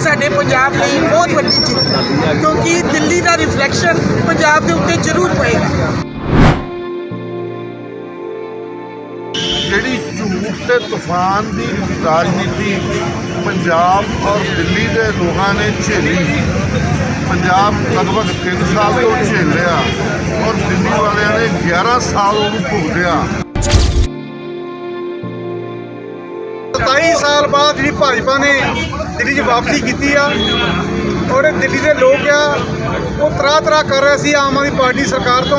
ਸਾਡੇ ਪੰਜਾਬ ਲਈ ਬਹੁਤ ਵੱਡੀ ਜਿੱਤ ਹੈ ਕਿਉਂਕਿ ਦਿੱਲੀ ਦਾ ਰਿਫਲੈਕਸ਼ਨ ਪੰਜਾਬ ਦੇ ਉੱਤੇ ਜ਼ਰੂਰ ਪਏਗਾ। ਜਿਹੜੀ ਝੂਠ ਤੇ ਤੂਫਾਨ ਦੀ ਰਾਜਨੀਤੀ ਪੰਜਾਬ ਔਰ ਦਿੱਲੀ ਦੇ ਲੋਕਾਂ ਨੇ ਝੇਲੀ ਪੰਜਾਬ ਲਗਭਗ 3 ਸਾਲ ਤੋਂ ਝੇਲ ਰਿਹਾ ਔਰ ਦਿੱਲੀ ਵਾਲਿਆਂ ਨੇ 11 ਸਾਲ ਉਹਨੂੰ ਭੁਗਤਿਆ 27 ਸਾਲ ਬਾਅਦ ਜਿਹੜੀ ਭਾਜਪਾ ਨੇ ਦਿੱਲੀ 'ਚ ਵਾਪਸੀ ਕੀਤੀ ਆ ਔਰ ਦਿੱਲੀ ਦੇ ਲੋਕ ਆ ਉਹ ਤਰਾ ਤਰਾ ਕਰ ਰਹੇ ਸੀ ਆਮ ਆਦਮੀ ਪਾਰਟੀ ਸਰਕਾਰ ਤੋਂ।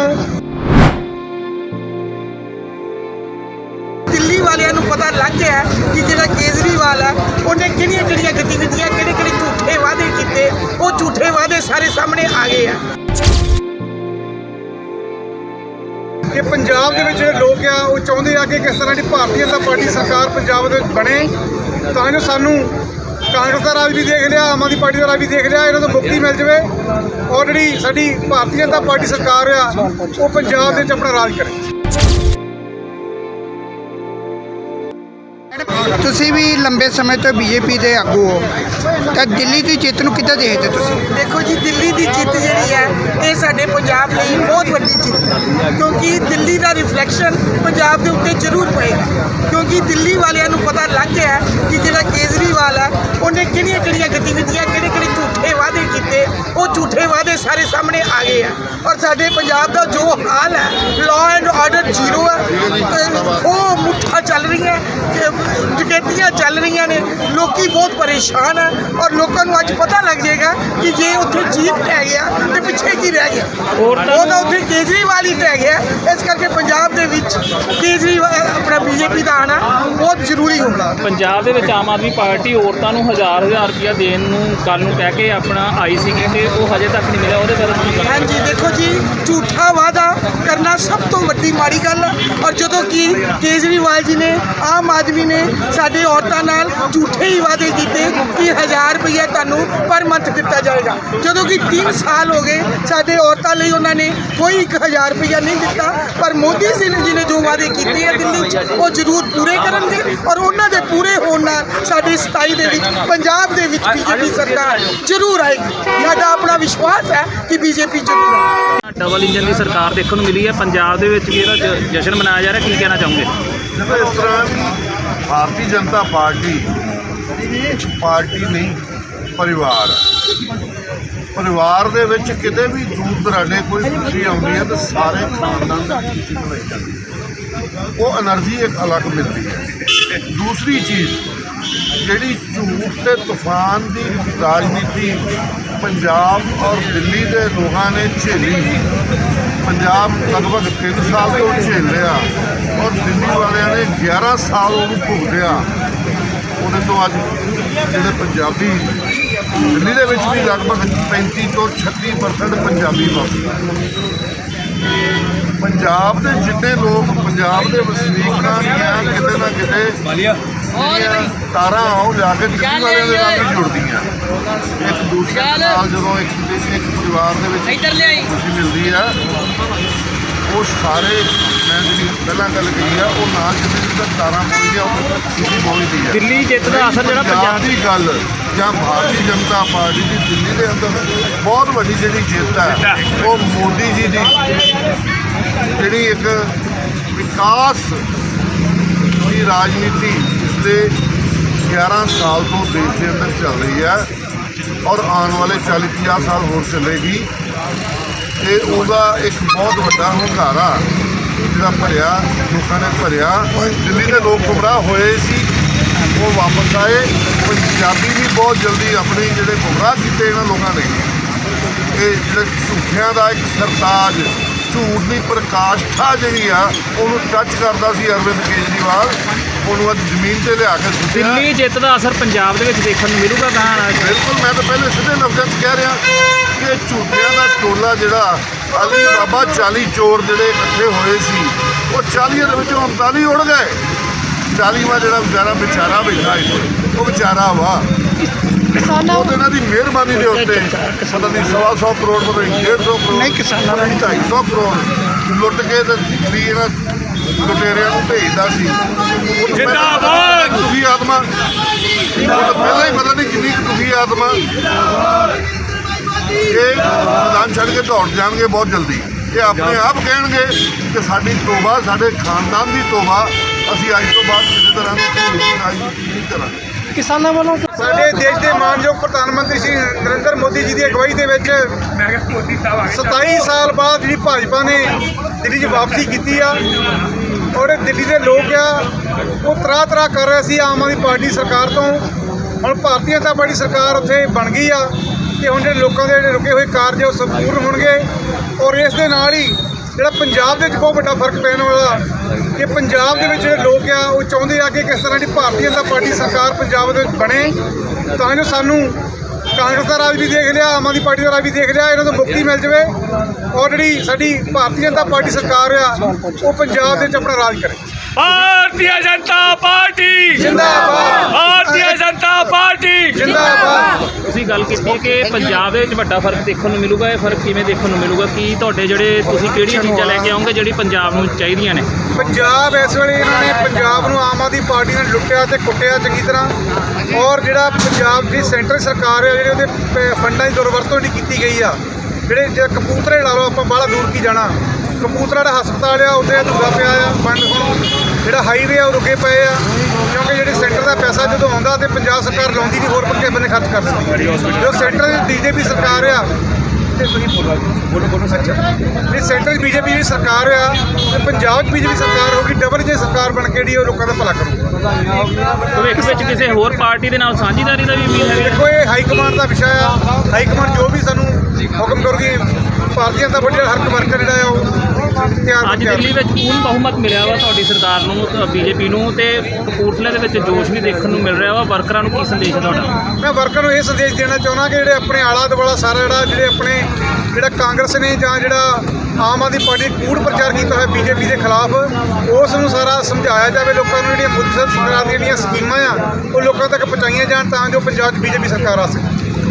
ਦਿੱਲੀ ਵਾਲਿਆਂ ਨੂੰ ਪਤਾ ਲੱਗ ਗਿਆ ਕਿ ਜਿਹੜਾ ਕੇਜਰੀਵਾਲ ਹੈ ਉਹਨੇ ਕਿਹੜੀਆਂ ਕਿਹੜੀਆਂ ਗਤੀਵਿਧੀਆਂ ਕਿਹੜੇ ਕਿਹੜੇ ਝੂਠੇ ਵਾਅਦੇ ਕੀਤੇ ਉਹ ਝੂਠੇ ਵਾਅਦੇ ਸਾਰੇ ਸਾਹਮਣੇ ਆ ਗਏ ਆ। ਕਿ ਪੰਜਾਬ ਦੇ ਵਿੱਚ ਜਿਹੜੇ ਲੋਕ ਆ ਉਹ ਚਾਹੁੰਦੇ ਆ ਕਿ ਕਿਸ ਤਰ੍ਹਾਂ ਦੀ ਭਾਰਤੀ ਜਨਤਾ ਪਾਰਟੀ ਸਰਕਾਰ ਪੰਜਾਬ ਦੇ ਵਿੱਚ ਬਣੇ ਤਾਂ ਜੋ ਸਾਨੂੰ ਕਾਂਗਰਸ ਦਾ ਰਾਜ ਵੀ ਦੇਖ ਲਿਆ, ਆਮ ਆਦਮੀ ਪਾਰਟੀ ਦਾ ਰਾਜ ਵੀ ਦੇਖ ਲਿਆ, ਇਹਨਾਂ ਨੂੰ ਮੁਕਤੀ ਮਿਲ ਜਾਵੇ। ਔਰ ਜਿਹੜੀ ਸਾਡੀ ਭਾਰਤੀ ਜਨਤਾ ਪਾਰਟੀ ਸਰਕਾਰ ਆ, ਉਹ ਪੰਜਾਬ ਦੇ ਵਿੱਚ ਆਪਣਾ ਰਾਜ ਕਰੇ। ਤੁਸੀਂ ਵੀ ਲੰਬੇ ਸਮੇਂ ਤੋਂ ਬੀਜੇਪੀ ਦੇ ਆਗੂ ਹੋ, ਤਾਂ ਦਿੱਲੀ ਦੀ ਜਿੱਤ ਨੂੰ ਕਿੱਦਾਂ ਦੇਖਦੇ ਤੁਸੀਂ? ਦੇਖੋ ਜੀ, ਦਿੱਲੀ ਦੀ ਜਿੱਤ ਜਿਹੜੀ ਹੈ, ਇਹ ਸਾਡੇ ਪੰਜਾਬ ਲਈ ਬਹੁਤ ਵੱਡੀ ਜਿੱਤ ਹੈ। ਕਿਉਂਕਿ ਦਿੱਲੀ ਦਾ ਰਿਫਲੈਕਸ਼ਨ ਪੰਜਾਬ ਦੇ ਉੱਤੇ ਜ਼ਰੂਰ ਪਏਗਾ। ਕਿਉਂਕਿ ਦਿੱਲੀ ਵਾਲਿਆਂ ਨੂੰ ਪਤਾ ਲੱਗ ਗਿਆ ਹੈ ਕਿ ਜਿਹੜਾ ਕੇਜਰੀਵਾਲ ਹੈ, ਉਹਨੇ ਕਿਹੜੀਆਂ ਕਿਹੜੀਆਂ ਗਤੀਵਿਧੀਆਂ ਕਿਹੜੇ ਕਿਹੜੇ ਝੂਠੇ ਵਾਅਦੇ ਕੀਤੇ, ਉਹ ਝੂਠੇ ਵਾਅਦੇ ਸਾਰੇ ਸਾਹਮਣੇ ਗਏ ਆ। ਔਰ ਸਾਡੇ ਪੰਜਾਬ ਦਾ ਜੋ ਹਾਲ ਹੈ ਲਾਅ ਐਂਡ ਆਰਡਰ ਜ਼ੀਰੋ ਹੈ ਉਹ ਮੁੱਠਾ ਚੱਲ ਰਹੀਆਂ ਡਕੈਤੀਆਂ ਚੱਲ ਰਹੀਆਂ ਨੇ। ਲੋਕੀ ਬਹੁਤ ਪਰੇਸ਼ਾਨ ਹੈ ਔਰ ਲੋਕਾਂ ਨੂੰ ਅੱਜ ਪਤਾ ਲੱਗ ਜਾਏਗਾ ਕਿ ਜੇ ਉੱਥੇ ਜੀਤ ਟਹਿ ਗਿਆ, ਤੇ ਪਿੱਛੇ ਕੀ ਰਹਿ ਗਿਆ? ਉਹ ਤਾਂ ਉੱਥੇ ਕੇਜਰੀਵਾਲ ਹੀ ਟਹਿ ਗਿਆ। ਇਸ ਕਰਕੇ ਪੰਜਾਬ ਦੇ ਵਿੱਚ ਕੇਜਰੀਵਾਲ ਆਪਣਾ ਬੀਜੇਪੀ ਦਾ ਆਣਾ ਬਹੁਤ ਜ਼ਰੂਰੀ ਹੁੰਦਾ ਪੰਜਾਬ ਦੇ ਵਿੱਚ ਆਮ ਆਦਮੀ ਪਾਰਟੀ ਔਰਤਾਂ ਨੂੰ ਹਜ਼ਾਰ ਹਜ਼ਾਰ ਰੁਪਇਆ ਦੇਣ ਨੂੰ ਕੱਲ ਨੂੰ ਕਹਿ ਕੇ ਆਪਣਾ ਆਈ ਸੀ ਤੇ ਉਹ ਹਜੇ ਤੱਕ ਨਹੀਂ ਮਿਲਿਆ। ਉਹਦੇ ਬਾਰੇ ਹਾਂਜੀ ਦੇਖੋ ਜੀ, ਝੂਠਾ ਵਾਅਦਾ ਕਰਨਾ ਸਭ ਤੋਂ ਵੱਡੀ ਮਾੜੀ ਗੱਲ ਹੈ ਔਰ ਜਦੋਂ ਕਿ ਕੇਜਰੀਵਾਲ ਜੀ ਨੇ, ਆਮ ਆਦਮੀ ਨੇ ਸਾਡੇ ਔਰਤਾਂ ਨਾਲ ਝੂਠੇ ਹੀ ਵਾਅਦੇ ਕੀਤੇ ਕਿ 1000 ਰੁਪਏ ਤੁਹਾਨੂੰ ਪਰ ਮੰਥ ਦਿੱਤਾ ਜਾਏਗਾ। ਜਦੋਂ ਕਿ 3 ਸਾਲ ਹੋ ਗਏ ਸਾਡੇ ਔਰਤਾਂ ਲਈ ਉਹਨਾਂ ਨੇ ਕੋਈ 1000 ਰੁਪਏ ਨਹੀਂ ਦਿੱਤਾ, ਪਰ ਮੋਦੀ ਜੀ ਨੇ ਜਿਹਨੇ ਜੋ ਵਾਅਦੇ ਕੀਤੇ ਆ ਦਿੱਲੀ 'ਚ, ਉਹ ਜ਼ਰੂਰ ਪੂਰੇ ਕਰਨਗੇ। ਔਰ ਉਹਨਾਂ ਦੇ ਪੂਰੇ ਹੋਣ ਨਾਲ ਸਾਡੇ 27 ਦੇ ਵਿੱਚ, ਪੰਜਾਬ ਦੇ ਵਿੱਚ ਬੀਜੇਪੀ ਸਰਕਾਰ ਜ਼ਰੂਰ ਆਏਗੀ। ਸਾਡਾ ਆਪਣਾ ਵਿਸ਼ਵਾਸ ਹੈ ਕਿ ਬੀਜੇਪੀ ਜ਼ਰੂਰ ਆਏਗੀ ਡਬਲ ਇੰਜਨ ਦੀ ਸਰਕਾਰ ਦੇਖਣ ਨੂੰ ਮਿਲੀ ਹੈ। ਪੰਜਾਬ ਦੇ ਵਿੱਚ ਵੀ ਇਹਦਾ ਜ- ਜਸ਼ਨ ਮਨਾਇਆ ਜਾ ਰਿਹਾ। ਕੀ ਕਹਿਣਾ ਚਾਹੋਗੇ? ਇਸ ਤਰ੍ਹਾਂ ਭਾਰਤੀ ਜਨਤਾ ਪਾਰਟੀ ਪਾਰਟੀ ਨਹੀਂ, ਪਰਿਵਾਰ। ਪਰਿਵਾਰ ਦੇ ਵਿੱਚ ਕਿਤੇ ਵੀ ਦੂਰ ਦਰਾਡੇ ਕੋਈ ਖੁਸ਼ੀ ਆਉਂਦੀ ਹੈ ਤਾਂ ਸਾਰੇ ਖਾਨਦਾਨ ਦੀ ਖੁਸ਼ੀ ਮਨਾਈ ਜਾਂਦੀ ਹੈ। ਉਹ એનર્ਜੀ ਇੱਕ ਅਲੱਗ ਮਿਲਦੀ ਹੈ। ਦੂਸਰੀ ਚੀਜ਼ ਜਿਹੜੀ ਝੂਠ ਤੇ ਤੂਫਾਨ ਦੀ ਰਾਜਨੀਤੀ ਪੰਜਾਬ ਔਰ ਦਿੱਲੀ ਦੇ ਲੋਕਾਂ ਨੇ ਝੇਲੀ ਪੰਜਾਬ ਲਗਭਗ 3 ਸਾਲ ਤੋਂ ਝੇਲ ਰਿਹਾ ਔਰ ਦਿੱਲੀ ਵਾਲਿਆਂ ਨੇ 11 ਸਾਲ ਉਹਨੂੰ ਭੁਗਤਿਆ ਉਹਦੇ ਤੋਂ ਅੱਜ ਜਿਹੜੇ ਪੰਜਾਬੀ ਦਿੱਲੀ ਦੇ ਵਿੱਚ ਵੀ ਲਗਭਗ 35 ਤੋਂ 36% ਪੰਜਾਬੀ ਵਸਦੇ ਪੰਜਾਬ ਦੇ ਜਿੰਨੇ ਲੋਕ ਪੰਜਾਬ ਦੇ ਵਸਨੀਕਾਂ ਦੀਆਂ ਕਿਤੇ ਨਾ ਕਿਤੇ ਤਾਰਾਂ ਆਉ ਜਾ ਕੇ ਦਿੱਲੀ ਵਾਲਿਆਂ ਦੇ ਨਾਲ ਵੀ ਜੁੜਦੀਆਂ। ਇੱਕ ਦੂਸਰੇ ਦੇ ਨਾਲ ਜਦੋਂ ਇੱਕ ਇੱਕ ਪਰਿਵਾਰ ਦੇ ਵਿੱਚ ਖੁਸ਼ੀ ਮਿਲਦੀ ਆ। ਉਹ ਸਾਰੇ ਮੈਂ ਜਿਹੜੀ ਪਹਿਲਾਂ ਗੱਲ ਕਹੀ ਆ ਉਹ ਨਾ ਕਿਸੇ ਦੀ ਤਾਂ ਤਾਰਾਂ ਪਹੁੰਚਦੀਆਂ ਉਹ ਖੁਸ਼ੀ ਪਹੁੰਚਦੀ ਆ। ਦਿੱਲੀ ਜਿੱਤ ਦਾ ਅਸਰ ਜਿਹੜਾ ਪੰਜਾਬ ਦੀ ਗੱਲ ਜਾਂ ਭਾਰਤੀ ਜਨਤਾ ਪਾਰਟੀ ਦੀ ਦਿੱਲੀ ਦੇ ਅੰਦਰ ਬਹੁਤ ਵੱਡੀ ਜਿਹੜੀ ਜਿੱਤ ਹੈ ਉਹ ਮੋਦੀ ਜੀ ਦੀ। ਜਿਹੜੀ ਇੱਕ ਵਿਕਾਸ ਦੀ ਰਾਜਨੀਤੀ ਪਿਛਲੇ 11 ਸਾਲ ਤੋਂ ਦੇਸ਼ ਦੇ ਅੰਦਰ ਚੱਲ ਰਹੀ ਹੈ ਔਰ ਆਉਣ ਵਾਲੇ 40 50 ਸਾਲ ਹੋਰ ਚੱਲੇਗੀ। ਤੇ ਉਹਦਾ ਇੱਕ ਬਹੁਤ ਵੱਡਾ ਹੁੰਗਾਰਾ ਜਿਹੜਾ ਭਰਿਆ, ਲੋਕਾਂ ਨੇ ਭਰਿਆ। ਦਿੱਲੀ ਦੇ ਲੋਕ ਗੁੰਮਰਾਹ ਹੋਏ ਸੀ। ਉਹ ਵਾਪਸ ਆਏ। ਪੰਜਾਬੀ ਵੀ ਬਹੁਤ ਜਲਦੀ ਆਪਣੇ ਜਿਹੜੇ ਗੁੰਮਰਾਹ ਕੀਤੇ ਇਹਨਾਂ ਲੋਕਾਂ ਨੇ। ਇਹ ਜਿਹੜੇ ਝੂਠਿਆਂ ਦਾ ਇੱਕ ਸਰਤਾਜ, ਝੂਠ ਦੀ ਪ੍ਰਕਾਸ਼ਠਾ ਜਿਹੜੀ ਆ, ਉਹਨੂੰ ਟੱਚ ਕਰਦਾ ਸੀ ਅਰਵਿੰਦ ਕੇਜਰੀਵਾਲ। ਉਹਨੂੰ ਅੱਜ ਜ਼ਮੀਨ ਤੇ ਲਿਆ ਕੇ ਸੁੱਟਿਆ। ਦਿੱਲੀ ਜਿੱਤ ਦਾ ਅਸਰ ਪੰਜਾਬ ਦੇ ਵਿੱਚ ਦੇਖਣ ਨੂੰ ਮਿਲੂਗਾ ਤਾਂ ਬਿਲਕੁਲ ਮੈਂ ਤਾਂ ਪਹਿਲੇ ਸਿੱਧੇ ਲਫ਼ਜ਼ਾਂ 'ਚ ਕਹਿ ਰਿਹਾ ਕਿ ਝੂਠਿਆਂ ਦਾ ਟੋਲਾ ਜਿਹੜਾ ਅਲੀ ਬਾਬਾ 40 ਚੋਰ ਜਿਹੜੇ ਇਕੱਠੇ ਹੋਏ ਸੀ ਉਹ 40 ਦੇ ਵਿੱਚੋਂ 39 ਉੜ ਗਏ। 40ਵਾਂ ਜਿਹੜਾ ਵਿਚਾਰਾ ਵਿਚਾਰਾ ਬੈਠਾ ਇੱਥੇ ਉਹ ਵਿਚਾਰਾ ਵਾ। ਕਿਸਾਨਾਂ ਉਹ ਤਾਂ ਇਹਨਾਂ ਦੀ ਮਿਹਰਬਾਨੀ ਦੇ ਉੱਤੇ ਪਤਾ ਨਹੀਂ ਸਵਾ ਸੌ ਕਰੋੜ ਪਤਾ ਨਹੀਂ 150 ਕਰੋੜ ਨਹੀਂ ਕਿਸਾਨਾਂ ਦਾ 250 ਕਰੋੜ ਲੁੱਟ ਕੇ ਤੇ ਵੀ ਇਹਨਾਂ ਲੁਟੇਰਿਆਂ ਨੂੰ ਭੇਜਦਾ ਸੀ। ਜਿੰਦਾਬਾਦ! ਤੁਸੀਂ ਆਤਮਾ ਪਹਿਲਾਂ ਹੀ ਪਤਾ ਨਹੀਂ ਕਿੰਨੀ ਦੁਖੀ ਆਤਮਾ। ਇਹ ਮੈਦਾਨ ਛੱਡ ਕੇ ਦੌੜ ਜਾਣਗੇ ਬਹੁਤ ਜਲਦੀ। ਇਹ ਆਪਣੇ ਆਪ ਕਹਿਣਗੇ ਕਿ ਸਾਡੀ ਤੋਬਾ ਸਾਡੇ ਖਾਨਦਾਨ ਦੀ ਤੋਬਾ ਅਸੀਂ ਅੱਜ ਤੋਂ ਬਾਅਦ ਕਿਸੇ ਤਰ੍ਹਾਂ ਦੀ ਕੋਈ ਰਾਜਨੀਤੀ ਨਹੀਂ ਕਰਾਂਗੇ। ਕਿਸਾਨਾਂ ਵੱਲੋਂ ਸਾਡੇ ਦੇਸ਼ ਦੇ ਮਾਨਯੋਗ ਪ੍ਰਧਾਨ ਮੰਤਰੀ ਸ਼੍ਰੀ ਨਰਿੰਦਰ ਮੋਦੀ ਜੀ ਦੀ ਅਗਵਾਈ ਦੇ ਵਿੱਚ 27 ਸਾਲ ਬਾਅਦ ਜਿਹੜੀ ਭਾਜਪਾ ਨੇ ਦਿੱਲੀ 'ਚ ਵਾਪਸੀ ਕੀਤੀ ਆ ਔਰ ਦਿੱਲੀ ਦੇ ਲੋਕ ਆ ਉਹ ਤਰਾ ਤਰਾ ਕਰ ਰਹੇ ਸੀ ਆਮ ਆਦਮੀ ਪਾਰਟੀ ਸਰਕਾਰ ਤੋਂ। ਹੁਣ ਭਾਰਤੀ ਜਨਤਾ ਪਾਰਟੀ ਸਰਕਾਰ ਉੱਥੇ ਬਣ ਗਈ ਆ ਤੇ ਹੁਣ ਜਿਹੜੇ ਲੋਕਾਂ ਦੇ ਜਿਹੜੇ ਰੁਕੇ ਹੋਏ ਕਾਰਜ ਉਹ ਸੰਪੂਰਨ ਹੋਣਗੇ ਔਰ ਇਸ ਦੇ ਨਾਲ ਹੀ ਜਿਹੜਾ ਪੰਜਾਬ ਦੇ ਵਿੱਚ ਬਹੁਤ ਵੱਡਾ ਫ਼ਰਕ ਪੈਣ ਵਾਲਾ ਕਿ ਪੰਜਾਬ ਦੇ ਵਿੱਚ ਜਿਹੜੇ ਲੋਕ ਆ, ਉਹ ਚਾਹੁੰਦੇ ਆ ਕਿ ਕਿਸ ਤਰ੍ਹਾਂ ਦੀ ਭਾਰਤੀ ਜਨਤਾ ਪਾਰਟੀ ਸਰਕਾਰ ਪੰਜਾਬ ਦੇ ਵਿੱਚ ਬਣੇ। ਤਾਂ ਜੋ ਸਾਨੂੰ ਕਾਂਗਰਸ ਦਾ ਰਾਜ ਵੀ ਦੇਖ ਲਿਆ, ਆਮ ਆਦਮੀ ਪਾਰਟੀ ਦਾ ਰਾਜ ਵੀ ਦੇਖ ਲਿਆ, ਇਹਨਾਂ ਤੋਂ ਮੁਕਤੀ ਮਿਲ ਜਾਵੇ ਔਰ ਜਿਹੜੀ ਸਾਡੀ ਭਾਰਤੀ ਜਨਤਾ ਪਾਰਟੀ ਸਰਕਾਰ ਆ, ਉਹ ਪੰਜਾਬ ਦੇ ਵਿੱਚ ਆਪਣਾ ਰਾਜ ਕਰੇ। ਭਾਰਤੀ ਜਨਤਾ ਪਾਰਟੀ। ਜਿੰਦਾਬਾਦ। ਭਾਰਤੀ ਜਨਤਾ ਪਾਰਟੀ। ਜਿੰਦਾਬਾਦ। ਤੁਸੀਂ ਗੱਲ ਕੀਤੀ ਕਿ ਪੰਜਾਬ ਦੇ ਵਿੱਚ ਵੱਡਾ ਫ਼ਰਕ ਦੇਖਣ ਨੂੰ ਮਿਲੂਗਾ ਇਹ ਫ਼ਰਕ ਕਿਵੇਂ ਦੇਖਣ ਨੂੰ ਮਿਲੂਗਾ? ਕੀ ਤੁਹਾਡੇ ਜਿਹੜੇ ਤੁਸੀਂ ਕਿਹੜੀਆਂ ਚੀਜ਼ਾਂ ਲੈ ਕੇ ਆਓਗੇ ਜਿਹੜੀ ਪੰਜਾਬ ਨੂੰ ਚਾਹੀਦੀਆਂ ਨੇ? ਪੰਜਾਬ ਇਸ ਵੇਲੇ ਇਹਨਾਂ ਨੇ ਪੰਜਾਬ ਨੂੰ ਆਮ ਆਦਮੀ ਪਾਰਟੀ ਨੇ ਲੁੱਟਿਆ ਤੇ ਕੁੱਟਿਆ ਚੰਗੀ ਤਰ੍ਹਾਂ। ਔਰ ਜਿਹੜਾ ਪੰਜਾਬ ਦੀ ਸੈਂਟਰ ਸਰਕਾਰ ਹੈ ਜਿਹੜੇ ਉਹਦੇ ਪ- ਫੰਡਾਂ ਦੀ ਦੁਰਵਰਤੋਂ ਨਹੀਂ ਕੀਤੀ ਗਈ ਆ। ਜਿਹੜੇ ਜੇ ਕਪੂਤਰੇ ਲਾ ਲਓ ਆਪਾਂ ਬਾਹਲਾ ਦੂਰ ਕੀ ਜਾਣਾ। ਕਪੂਤਰਾ ਦਾ ਹਸਪਤਾਲ ਆ ਉੱਥੇ ਅਧੂਰਾ ਪਿਆ ਆ ਬੰਦ ਹੁਣ। ਜਿਹੜਾ ਹਾਈਵੇ ਆ ਉਹ ਰੁਕੇ ਪਏ ਆ ਕਿਉਂਕਿ ਜਿਹੜੇ ਸੈਂਟਰ ਦਾ ਪੈਸਾ ਜਦੋਂ ਆਉਂਦਾ ਤੇ ਪੰਜਾਬ ਸਰਕਾਰ ਲਾਉਂਦੀ ਨਹੀਂ ਹੋਰ ਪੱਕੇ ਬੰਨੇ ਖਰਚ ਕਰ ਦਿੰਦੀ ਜੋ ਸੈਂਟਰ ਦੀ ਬੀਜੇਪੀ ਸਰਕਾਰ ਆ ਤੇ ਤੁਸੀਂ ਬੋਲੋ ਬੋਲੋ ਬੋਲੋ ਸੱਚ। ਇਹ ਸੈਂਟਰ ਦੀ ਬੀਜੇਪੀ ਦੀ ਸਰਕਾਰ ਆ ਤੇ ਪੰਜਾਬ 'ਚ ਬੀਜੇਪੀ ਸਰਕਾਰ ਹੋਗੀ ਡਬਲ ਜੇ ਸਰਕਾਰ ਬਣ ਕੇ ਜਿਹੜੀ ਉਹ ਲੋਕਾਂ ਦਾ ਭਲਾ ਕਰੂ ਭਵਿੱਖ ਵਿੱਚ ਕਿਸੇ ਹੋਰ ਪਾਰਟੀ ਦੇ ਨਾਲ ਸਾਂਝੀਦਾਰੀ ਦਾ ਵੀ ਉਮੀਦ ਹੈ? ਦੇਖੋ ਇਹ ਹਾਈ ਕਮਾਂਡ ਦਾ ਵਿਸ਼ਾ ਆ ਹਾਈ ਕਮਾਂਡ ਜੋ ਵੀ ਸਾਨੂੰ ਹੁਕਮ ਕਰੂਗੀ ਭਾਰਤੀ ਜਨਤਾ ਪਾਰਟੀ ਦਾ ਹਰ ਵਰਕਰ ਜਿਹੜਾ ਆ ਉਹ ਤਿਆਰ ਅੱਜ ਦਿੱਲੀ ਵਿੱਚ ਪੂਰਨ ਬਹੁਮਤ ਮਿਲਿਆ ਵਾ ਤੁਹਾਡੀ ਸਰਕਾਰ ਨੂੰ ਬੀਜੇਪੀ ਨੂੰ ਤੇ ਕਪੂਰਥਲੇ ਦੇ ਵਿੱਚ ਜੋਸ਼ ਵੀ ਦੇਖਣ ਨੂੰ ਮਿਲ ਰਿਹਾ ਵਾ। ਵਰਕਰਾਂ ਨੂੰ ਕੀ ਸੰਦੇਸ਼ ਤੁਹਾਡਾ? ਮੈਂ ਵਰਕਰ ਨੂੰ ਇਹ ਸੰਦੇਸ਼ ਦੇਣਾ ਚਾਹੁੰਦਾ ਕਿ ਜਿਹੜੇ ਆਪਣੇ ਆਲਾ ਦੁਆਲਾ ਸਾਰਾ ਜਿਹੜਾ ਜਿਹੜੇ ਆਪਣੇ ਜਿਹੜਾ ਕਾਂਗਰਸ ਨੇ ਜਾਂ ਜਿਹੜਾ ਆਮ ਆਦਮੀ ਪਾਰਟੀ ਕੂੜ ਪ੍ਰਚਾਰ ਕੀਤਾ ਹੋਇਆ ਬੀਜੇਪੀ ਦੇ ਖਿਲਾਫ ਉਸ ਨੂੰ ਸਾਰਾ ਸਮਝਾਇਆ ਜਾਵੇ। ਲੋਕਾਂ ਨੂੰ ਜਿਹੜੀਆਂ ਮੁੱਖ ਸਰਕਾਰ ਦੀਆਂ ਜਿਹੜੀਆਂ ਸਕੀਮਾਂ ਆ ਉਹ ਲੋਕਾਂ ਤੱਕ ਪਹੁੰਚਾਈਆਂ ਜਾਣ ਤਾਂ ਜੋ ਪੰਜਾਬ 'ਚ ਬੀਜੇਪੀ ਸਰਕਾਰ ਆ ਸਕੇ।